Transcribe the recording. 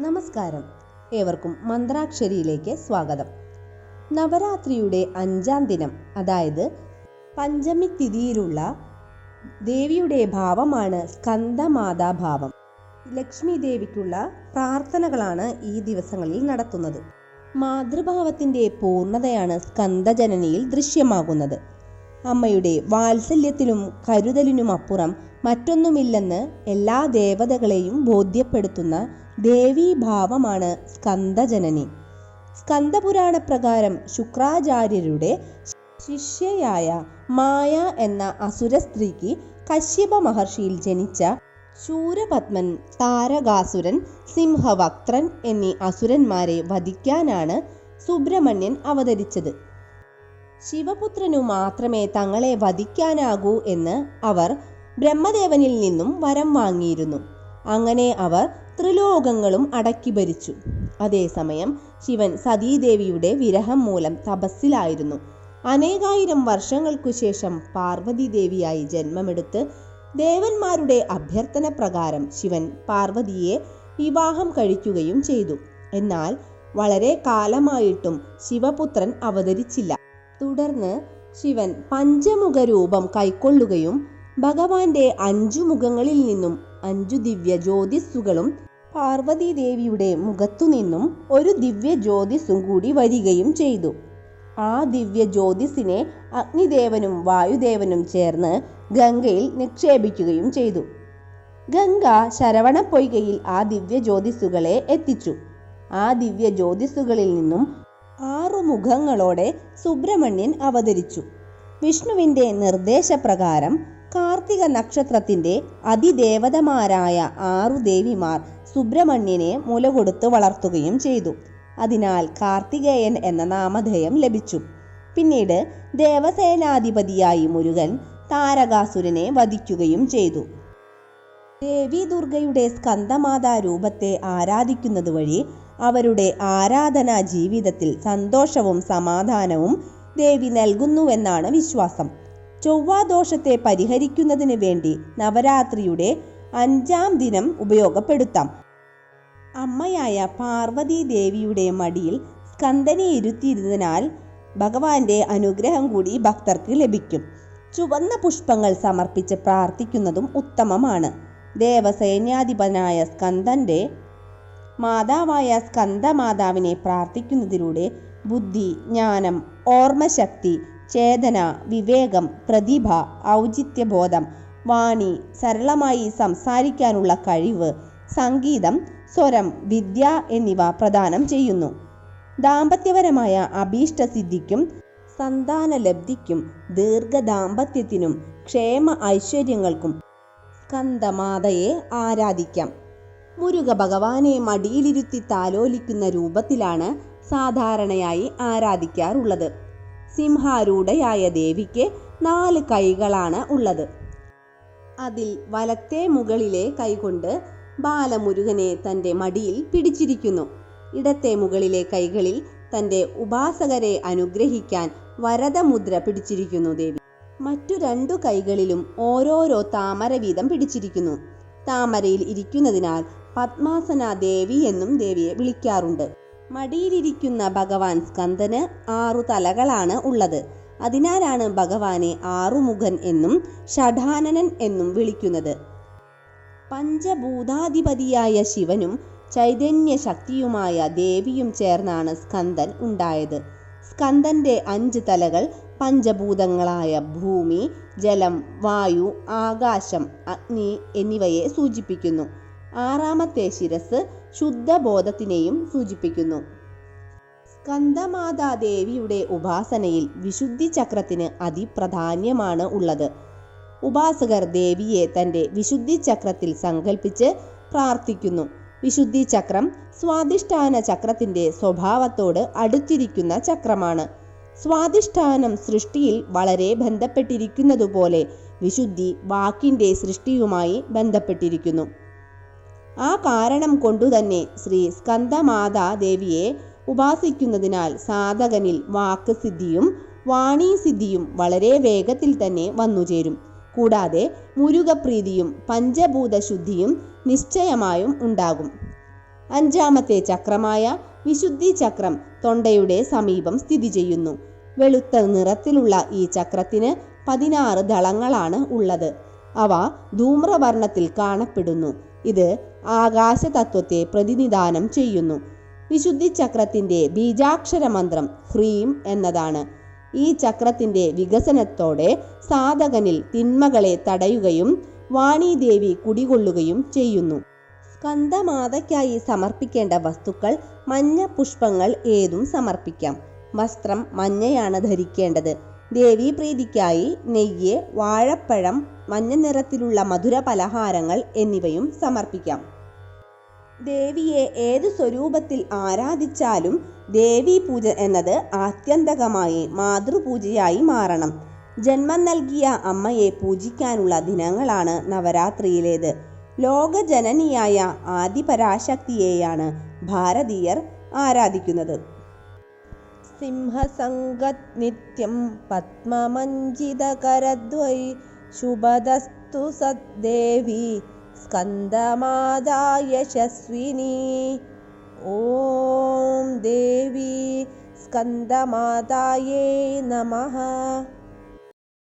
നമസ്കാരം. ഏവർക്കും മന്ത്രാക്ഷരിയിലേക്ക് സ്വാഗതം. നവരാത്രിയുടെ അഞ്ചാം ദിനം അതായത് പഞ്ചമി തിഥിയിലുള്ള ദേവിയുടെ ഭാവമാണ് സ്കന്ദമാതാഭാവം. ലക്ഷ്മി ദേവിക്കുള്ള പ്രാർത്ഥനകളാണ് ഈ ദിവസങ്ങളിൽ നടത്തുന്നത്. മാതൃഭാവത്തിന്റെ പൂർണതയാണ് സ്കന്ദജനനിയിൽ ദൃശ്യമാകുന്നത്. അമ്മയുടെ വാത്സല്യത്തിനും കരുതലിനുമപ്പുറം മറ്റൊന്നുമില്ലെന്ന് എല്ലാ ദേവതകളെയും ബോധ്യപ്പെടുത്തുന്ന ദേവീഭാവമാണ് സ്കന്ദജനനി. സ്കന്ദപുരാണ പ്രകാരം ശുക്രാചാര്യരുടെ ശിഷ്യയായ മായ എന്ന അസുര സ്ത്രീക്ക് കശ്യപ മഹർഷിയിൽ ജനിച്ച ശൂരപത്മൻ താരകാസുരൻ സിംഹവക്ത്രൻ എന്നീ അസുരന്മാരെ വധിക്കാനാണ് സുബ്രഹ്മണ്യൻ അവതരിച്ചത്. ശിവപുത്രനു മാത്രമേ തങ്ങളെ വധിക്കാനാകൂ എന്ന് അവർ ബ്രഹ്മദേവനിൽ നിന്നും വരം വാങ്ങിയിരുന്നു. അങ്ങനെ അവർ ത്രിലോകങ്ങളും അടക്കി ഭരിച്ചു. അതേസമയം ശിവൻ സതീദേവിയുടെ വിരഹം മൂലം തപസ്സിലായിരുന്നു. അനേകായിരം വർഷങ്ങൾക്കു ശേഷം പാർവതി ദേവിയായി ജന്മമെടുത്ത് ദേവന്മാരുടെ അഭ്യർത്ഥന പ്രകാരം ശിവൻ പാർവതിയെ വിവാഹം കഴിക്കുകയും ചെയ്തു. എന്നാൽ വളരെ കാലമായിട്ടും ശിവപുത്രൻ അവതരിച്ചില്ല. തുടർന്ന് ശിവൻ പഞ്ചമുഖ രൂപം കൈക്കൊള്ളുകയും ഭഗവാന്റെ അഞ്ചു മുഖങ്ങളിൽ നിന്നും അഞ്ചു ദിവ്യ ജ്യോതിസ്സുകളും പാർവതി ദേവിയുടെ മുഖത്തു നിന്നും ഒരു ദിവ്യ ജ്യോതിസ്സും കൂടി വരികയും ചെയ്തു. ആ ദിവ്യ ജ്യോതിസിനെ അഗ്നിദേവനും വായുദേവനും ചേർന്ന് ഗംഗയിൽ നിക്ഷേപിക്കുകയും ചെയ്തു. ഗംഗ ശരവണ പൊയ്കയിൽ ആ ദിവ്യ ജ്യോതിസ്സുകളെ എത്തിച്ചു. ആ ദിവ്യ ജ്യോതിസ്സുകളിൽ നിന്നും ആറു മുഖങ്ങളോടെ സുബ്രഹ്മണ്യൻ അവതരിച്ചു. വിഷ്ണുവിന്റെ നിർദ്ദേശപ്രകാരം കാർത്തിക നക്ഷത്രത്തിന്റെ അതിദേവതമാരായ ആറു ദേവിമാർ സുബ്രഹ്മണ്യനെ മുല കൊടുത്ത് വളർത്തുകയും ചെയ്തു. അതിനാൽ കാർത്തികേയൻ എന്ന നാമധേയം ലഭിച്ചു. പിന്നീട് ദേവസേനാധിപതിയായി മുരുകൻ താരകാസുരനെ വധിക്കുകയും ചെയ്തു. ദേവി ദുർഗയുടെ സ്കന്ദമാതാ രൂപത്തെ ആരാധിക്കുന്നത് വഴി അവരുടെ ആരാധനാ ജീവിതത്തിൽ സന്തോഷവും സമാധാനവും ദേവി നൽകുന്നുവെന്നാണ് വിശ്വാസം. ചൊവ്വാദോഷത്തെ പരിഹരിക്കുന്നതിന് വേണ്ടി നവരാത്രിയുടെ അഞ്ചാം ദിനം ഉപയോഗപ്പെടുത്താം. അമ്മയായ പാർവതി ദേവിയുടെ മടിയിൽ സ്കന്ദനെ ഇരുത്തിയിരുന്നതിനാൽ ഭഗവാന്റെ അനുഗ്രഹം കൂടി ഭക്തർക്ക് ലഭിക്കും. ചുവന്ന പുഷ്പങ്ങൾ സമർപ്പിച്ച് പ്രാർത്ഥിക്കുന്നതും ഉത്തമമാണ്. ദേവസൈന്യാധിപനായ സ്കന്ദന്റെ മാതാവായ സ്കന്ദമാതാവിനെ പ്രാർത്ഥിക്കുന്നതിലൂടെ ബുദ്ധി ജ്ഞാനം ഓർമ്മശക്തി ചേതന വിവേകം പ്രതിഭ ഔചിത്യബോധം വാണി സരളമായി സംസാരിക്കാനുള്ള കഴിവ് സംഗീതം സ്വരം വിദ്യ എന്നിവ പ്രദാനം ചെയ്യുന്നു. ദാമ്പത്യപരമായ അഭീഷ്ടസിദ്ധിക്കും സന്താനലബ്ധിക്കും ദീർഘദാമ്പത്യത്തിനും ക്ഷേമ ഐശ്വര്യങ്ങൾക്കും സ്കന്ദമാതയെ ആരാധിക്കാം. മുരുക ഭഗവാനെ മടിയിലിരുത്തി താലോലിക്കുന്ന രൂപത്തിലാണ് സാധാരണയായി ആരാധിക്കാറുള്ളത്. സിംഹാരൂഢയായ ദേവിക്ക് നാല് കൈകളാണ് ഉള്ളത്. അതിൽ വലത്തെ മുകളിലെ കൈകൊണ്ട് ബാലമുരുകനെ തന്റെ മടിയിൽ പിടിച്ചിരിക്കുന്നു. ഇടത്തെ മുകളിലെ കൈകളിൽ തന്റെ ഉപാസകരെ അനുഗ്രഹിക്കാൻ വരദമുദ്ര പിടിച്ചിരിക്കുന്നു ദേവി. മറ്റു രണ്ടു കൈകളിലും ഓരോരോ താമര വീതം പിടിച്ചിരിക്കുന്നു. താമരയിൽ ഇരിക്കുന്നതിനാൽ പത്മാസന ദേവി എന്നും ദേവിയെ വിളിക്കാറുണ്ട്. മടിയിലിരിക്കുന്ന ഭഗവാൻ സ്കന്ദന് ആറു തലകളാണ് ഉള്ളത്. അതിനാലാണ് ഭഗവാനെ ആറുമുഖൻ എന്നും ഷഠാനനൻ എന്നും വിളിക്കുന്നത്. പഞ്ചഭൂതാധിപതിയായ ശിവനും ചൈതന്യ ശക്തിയുമായ ദേവിയും ചേർന്നാണ് സ്കന്ദൻ ഉണ്ടായത്. സ്കന്ദന്റെ അഞ്ച് തലകൾ പഞ്ചഭൂതങ്ങളായ ഭൂമി ജലം വായു ആകാശം അഗ്നി എന്നിവയെ സൂചിപ്പിക്കുന്നു. ആറാമത്തെ ശിരസ് ശുദ്ധബോധത്തിനെയും സൂചിപ്പിക്കുന്നു. സ്കന്ദമാതാ ദേവിയുടെ ഉപാസനയിൽ വിശുദ്ധി ചക്രത്തിന് അതിപ്രാധാന്യമാണ് ഉള്ളത്. ഉപാസകർ ദേവിയെ തന്റെ വിശുദ്ധി ചക്രത്തിൽ സങ്കല്പിച്ച് പ്രാർത്ഥിക്കുന്നു. വിശുദ്ധി ചക്രം സ്വാധിഷ്ഠാന ചക്രത്തിന്റെ സ്വഭാവത്തോട് അടുത്തിരിക്കുന്ന ചക്രമാണ്. സ്വാധിഷ്ഠാനം സൃഷ്ടിയിൽ വളരെ ബന്ധപ്പെട്ടിരിക്കുന്നതുപോലെ വിശുദ്ധി വാക്കിന്റെ സൃഷ്ടിയുമായി ബന്ധപ്പെട്ടിരിക്കുന്നു. ആ കാരണം കൊണ്ടുതന്നെ ശ്രീ സ്കന്ദമാതാ ദേവിയെ ഉപാസിക്കുന്നതിനാൽ സാധകനിൽ വാക്ക് സിദ്ധിയും വാണീസിദ്ധിയും വളരെ വേഗത്തിൽ തന്നെ വന്നുചേരും. കൂടാതെ മുരുകപ്രീതിയും പഞ്ചഭൂതശുദ്ധിയും നിശ്ചയമായും ഉണ്ടാകും. അഞ്ചാമത്തെ ചക്രമായ വിശുദ്ധി ചക്രം തൊണ്ടയുടെ സമീപം സ്ഥിതി ചെയ്യുന്നു വെളുത്ത നിറത്തിലുള്ള ഈ ചക്രത്തിന് പതിനാറ് ദളങ്ങളാണ് ഉള്ളത്. അവ ധൂമ്രവർണത്തിൽ കാണപ്പെടുന്നു. ഇത് ആകാശതത്വത്തെ പ്രതിനിധാനം ചെയ്യുന്നു. വിശുദ്ധി ചക്രത്തിന്റെ ബീജാക്ഷര മന്ത്രം ഹ്രീം എന്നതാണ്. ഈ ചക്രത്തിന്റെ വികസനത്തോടെ സാധകനിൽ തിന്മകളെ തടയുകയും വാണീദേവി കുടികൊള്ളുകയും ചെയ്യുന്നു. സ്കന്ദമാതയ്ക്കായി സമർപ്പിക്കേണ്ട വസ്തുക്കൾ മഞ്ഞ പുഷ്പങ്ങൾ ഏതും സമർപ്പിക്കാം. വസ്ത്രം മഞ്ഞയാണ് ധരിക്കേണ്ടത്. ദേവി പ്രീതിക്കായി നെയ്യ് വാഴപ്പഴം മഞ്ഞ നിറത്തിലുള്ള മധുര പലഹാരങ്ങൾ എന്നിവയും സമർപ്പിക്കാം. ദേവിയെ ഏതു സ്വരൂപത്തിൽ ആരാധിച്ചാലും ദേവീ പൂജ എന്നത് ആത്യന്തകമായി മാതൃപൂജയായി മാറണം. ജന്മം നൽകിയ അമ്മയെ പൂജിക്കാനുള്ള ദിനങ്ങളാണ് നവരാത്രിയിലേത്. ലോകജനനിയായ ആദിപരാശക്തിയെയാണ് ഭാരതീയർ ആരാധിക്കുന്നത്. സിംഹസംഗത് നിത്യം പത്മമഞ്ജിതകരദ്വൈ ശുഭദസ്തു സദ്ദേവി स्कन्दमादाय यशस्विनी ॐ देवी स्कन्दमादायै नमः।